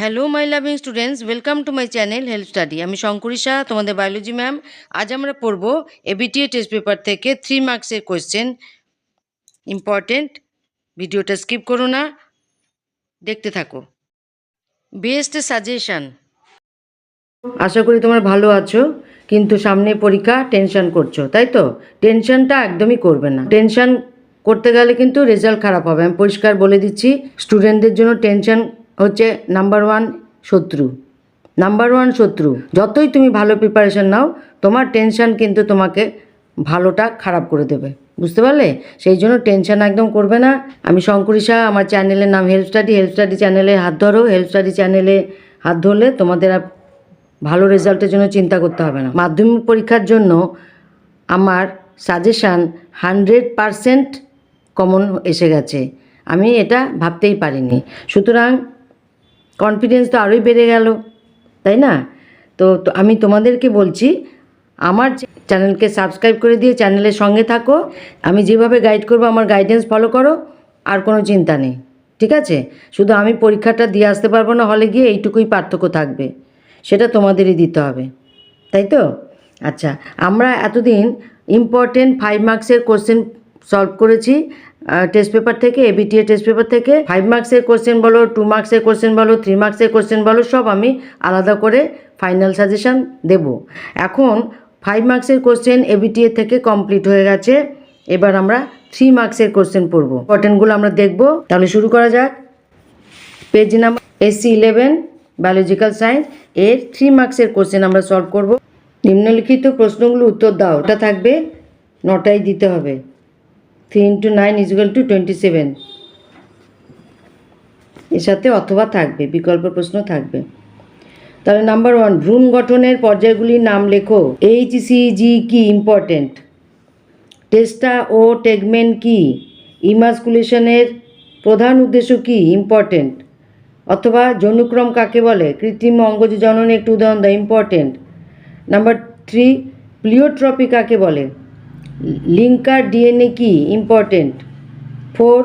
Hello my loving students welcome to my channel health study আমি শঙ্করী শাহ, তোমাদের biology ma'am আজ আমরা পড়ব এবিটিএ টেস্ট পেপার থেকে থ্রি মার্কসের কোয়েশ্চেন ইম্পর্টেন্ট ভিডিওটা স্কিপ করো না। দেখতে থাকো। বেস্ট সাজেশন আশা করি তোমরা ভালো আছো, কিন্তু সামনে পরীক্ষা টেনশন করছ, তাই তো? টেনশনটা একদমই করবে না। টেনশন করতে গেলে কিন্তু রেজাল্ট খারাপ হবে। আমি পরিষ্কার বলে দিচ্ছি স্টুডেন্টদের জন্য টেনশন হচ্ছে নাম্বার ওয়ান শত্রু। নাম্বার ওয়ান শত্রু, যতই তুমি ভালো প্রিপারেশন নাও, তোমার টেনশন কিন্তু তোমাকে ভালোটা খারাপ করে দেবে। বুঝতে পারলে? সেই জন্য টেনশন একদম করবে না। আমি শঙ্করী শাহ, আমার চ্যানেলের নাম হেলথ স্টাডি হেলথ স্টাডি চ্যানেলে হাত ধরো। হেলথ স্টাডি চ্যানেলে হাত ধরলে তোমাদের আর ভালো রেজাল্টের জন্য চিন্তা করতে হবে না। মাধ্যমিক পরীক্ষার জন্য আমার সাজেশান হান্ড্রেড পারসেন্ট কমন এসে গেছে। আমি এটা ভাবতেই পারিনি। সুতরাং কনফিডেন্স তো আরোই বেড়ে গেল, তাই না? তো আমি তোমাদেরকে বলছি, আমার চ্যানেলকে সাবস্ক্রাইব করে দিয়ে চ্যানেলের সঙ্গে থাকো, আমি যেভাবে গাইড করব, আমার গাইডেন্স ফলো করো, আর কোনো চিন্তা নেই, ঠিক আছে? শুধু আমি পরীক্ষাটা দিয়ে আসতে পারব না, হলে গিয়ে এইটুকুই পার্থক্য থাকবে, সেটা তোমাদেরই দিতে হবে, তাই তো? আচ্ছা আমরা এতদিন ইম্পর্টেন্ট ফাইভ মার্কসের কোশ্চেন সলভ করেছি টেস্ট পেপার থেকে এবিটিএ টেস্ট পেপার থেকে ফাইভ মার্কসের কোশ্চেন বলো টু মার্কসের কোশ্চেন বলো থ্রি মার্কসের কোশ্চেন বলো, সব আমি আলাদা করে ফাইনাল সাজেশন দেব। এখন ফাইভ মার্কসের কোশ্চেন এবিটিএ থেকে কমপ্লিট হয়ে গেছে। এবার আমরা থ্রি মার্কসের কোশ্চেন পড়ব। ইম্পর্টেন্টগুলো আমরা দেখব। তাহলে শুরু করা যাক। Page number SC eleven biological science এর থ্রি মার্কসের কোশ্চেন আমরা সলভ করব। নিম্নলিখিত প্রশ্নগুলো উত্তর দাও। ওটা থাকবে নটাই দিতে হবে। Three into nine equal to twenty seven এর সাথে অথবা থাকবে বিকল্প প্রশ্ন থাকবে। তাহলে নাম্বার ওয়ান ভ্রূণ গঠনের পর্যায়গুলির নাম লেখো। এইচ জি কি ইম্পর্টেন্ট টেস্টা ও টেগমেন কি? ইমাসকুলেশনের প্রধান উদ্দেশ্য কি? ইম্পর্টেন্ট অথবা যৌনুক্রম কাকে বলে? কৃত্রিম অঙ্গজ জননে একটু উদাহরণ দেয় ইম্পর্টেন্ট নাম্বার থ্রি প্লিওট্রপি কাকে বলে? লিঙ্কার ডিএনএ কি ইম্পর্টেন্ট ফোর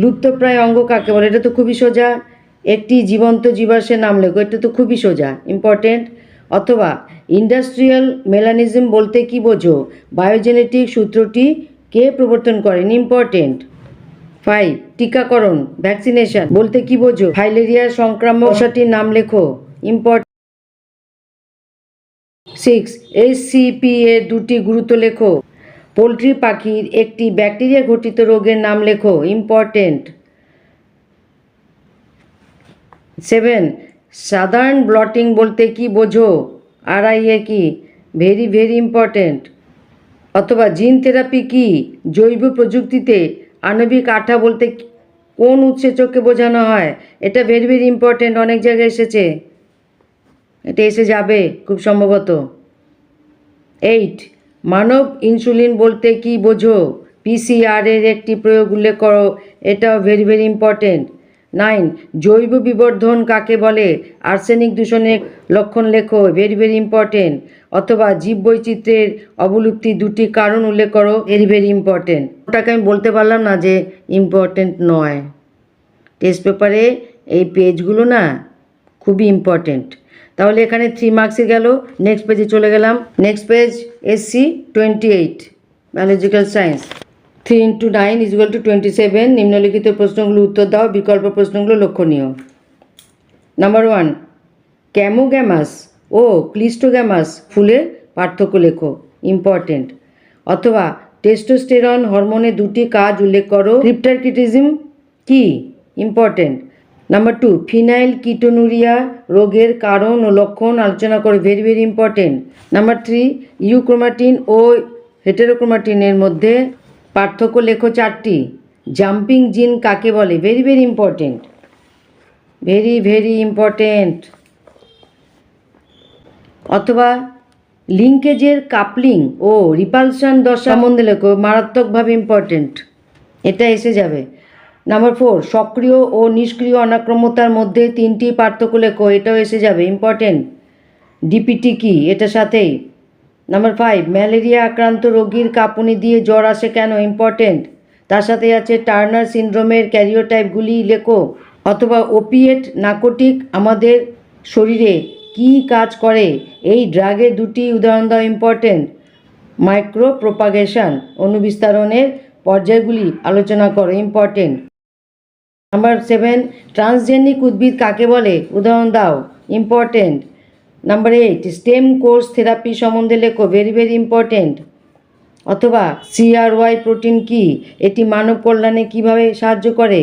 লুপ্তপ্রায় অঙ্গ কাকে বলে? এটা তো খুবই সোজা। একটি জীবন্ত জীবাশ্মের নাম লেখো, এটা তো খুবই সোজা। ইম্পর্টেন্ট অথবা ইন্ডাস্ট্রিয়াল মেলানিজম বলতে কি বোঝো? বায়োজেনেটিক সূত্রটি কে প্রবর্তন করেন? ইম্পর্টেন্ট ফাইভ টিকাকরণ ভ্যাকসিনেশন বলতে কি বোঝো? ফাইলেরিয়ার সংক্রামক মশাটির নাম লেখো। ইম্পর্ট সিক্স এসসিপি এর দুটি গুরুত্ব লেখো। পোলট্রি পাখির একটি ব্যাকটেরিয়া ঘটিত রোগের নাম লেখো ইম্পর্টেন্ট সেভেন সাধারণ ব্লটিং বলতে কি বোঝো? আর আইএ কি? ভেরি ভেরি ইম্পর্টেন্ট অথবা জিন থেরাপি কি? জৈব প্রযুক্তিতে আণবিক আঠা বলতে কোন উৎসেচককে বোঝানো হয়? এটা ভেরি ভেরি ইম্পর্টেন্ট অনেক জায়গায় এসেছে। এটা এসে যাবে খুব সম্ভবত। এইট মানব ইনসুলিন বলতে কি বোঝো? পিসিআর এর একটি প্রয়োগ উল্লেখ করো এটাও ভেরি ভেরি ইম্পর্টেন্ট নাইন জৈব বিবর্ধন কাকে বলে? আর্সেনিক দূষণের লক্ষণ লেখো ভেরি ভেরি ইম্পর্টেন্ট অথবা জীববৈচিত্র্যের অবলুপ্তি দুটি কারণ উল্লেখ করো ভেরি ভেরি ইম্পর্টেন্ট ওটাকে আমি বলতে পারলাম না যে ইম্পর্টেন্ট নয়। টেস্ট পেপারে এই পেজগুলো না খুবই ইম্পর্টেন্ট তাহলে এখানে থ্রি মার্কসে গেল নেক্সট পেজে চলে গেলাম next page SC twenty eight biological science three into nine equal to twenty seven নিম্নলিখিত প্রশ্নগুলো উত্তর দাও বিকল্প প্রশ্নগুলো লক্ষণীয় নাম্বার ওয়ান ক্যামোগ্যামাস ও ক্লিস্টোগ্যামাস ফুলের পার্থক্য লেখো ইম্পর্টেন্ট অথবা টেস্টোস্টেরন হরমোনের দুটি কাজ উল্লেখ করো ক্রিপ্টারকিটিজম কি important number two phenylketonuria রোগের কারণ ও লক্ষণ আলোচনা করে very very important number three euchromatin ও হেটেরোক্রোমাটিনের মধ্যে পার্থক্য লেখো চারটি। জাম্পিং জিন কাকে বলে? Very very important very very important অথবা লিঙ্কেজের কাপলিং ও রিপালশন দশা সম্বন্ধে লেখো, মারাত্মকভাবে ইম্পর্টেন্ট এটা এসে যাবে। নাম্বার ফোর সক্রিয় ও নিষ্ক্রিয় অনাক্রমতার মধ্যে তিনটি পার্থক্য লেখো, এটাও এসে যাবে ইম্পর্টেন্ট ডিপিটি কি, এটার সাথেই। নাম্বার ফাইভ ম্যালেরিয়া আক্রান্ত রোগীর কাঁপুনি দিয়ে জ্বর আসে কেন ইম্পর্টেন্ট তার সাথে আছে টার্নার সিন্ড্রোমের ক্যারিওটাইপগুলি লেখো, অথবা ওপিয়েট নাকোটিক আমাদের শরীরে কি কাজ করে, এই ড্রাগের দুটি উদাহরণ দাও ইম্পর্টেন্ট মাইক্রো প্রোপাগেশন অনুবিস্তারণের পর্যায়গুলি আলোচনা করো ইম্পর্টেন্ট নাম্বার সেভেন ট্রান্সজেনিক উদ্ভিদ কাকে বলে? উদাহরণ দাও। Important number eight stem course therapy সম্বন্ধে লেখো। ভেরি ভেরি ইম্পর্টেন্ট অথবা সিআরওয়াই প্রোটিন কি? এটি মানব কল্যাণে কীভাবে সাহায্য করে?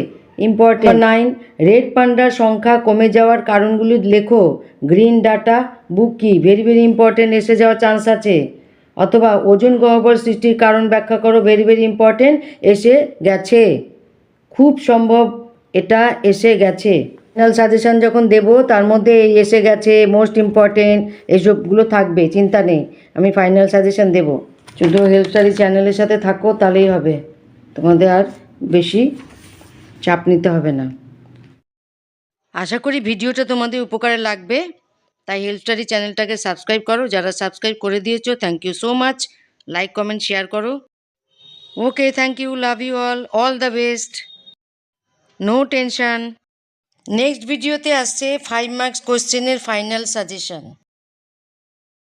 ইম্পর্টেন্ট নাইন রেড পান্ডার সংখ্যা কমে যাওয়ার কারণগুলি লেখো। গ্রিন ডাটা বুক কি? ভেরি ভেরি ইম্পর্টেন্ট এসে যাওয়ার চান্স আছে। অথবা ওজন গহ্বর সৃষ্টির কারণ ব্যাখ্যা করো। ভেরি ভেরি ইম্পর্টেন্ট এসে গেছে। খুব সম্ভব এটা এসে গেছে। ফাইনাল সাজেশন যখন দেব, তার মধ্যে এই এসে গেছে মোস্ট ইম্পর্টেন্ট এসবগুলো থাকবে, চিন্তা নেই। আমি ফাইনাল সাজেশন দেব। শুধু হেলথ স্টাডি চ্যানেলের সাথে থাকো, তাহলেই হবে। তোমাদের আর বেশি চাপ নিতে হবে না। আশা করি ভিডিওটা তোমাদের উপকারে লাগবে। তাই হেলথ স্টাডি চ্যানেলটাকে সাবস্ক্রাইব করো। যারা সাবস্ক্রাইব করে দিয়েছ thank you so much like comment share করো। Okay thank you love you all all the best no tension next ভিডিওতে আসছে ফাইভ মার্কস কোশ্চেনের ফাইনাল সাজেশন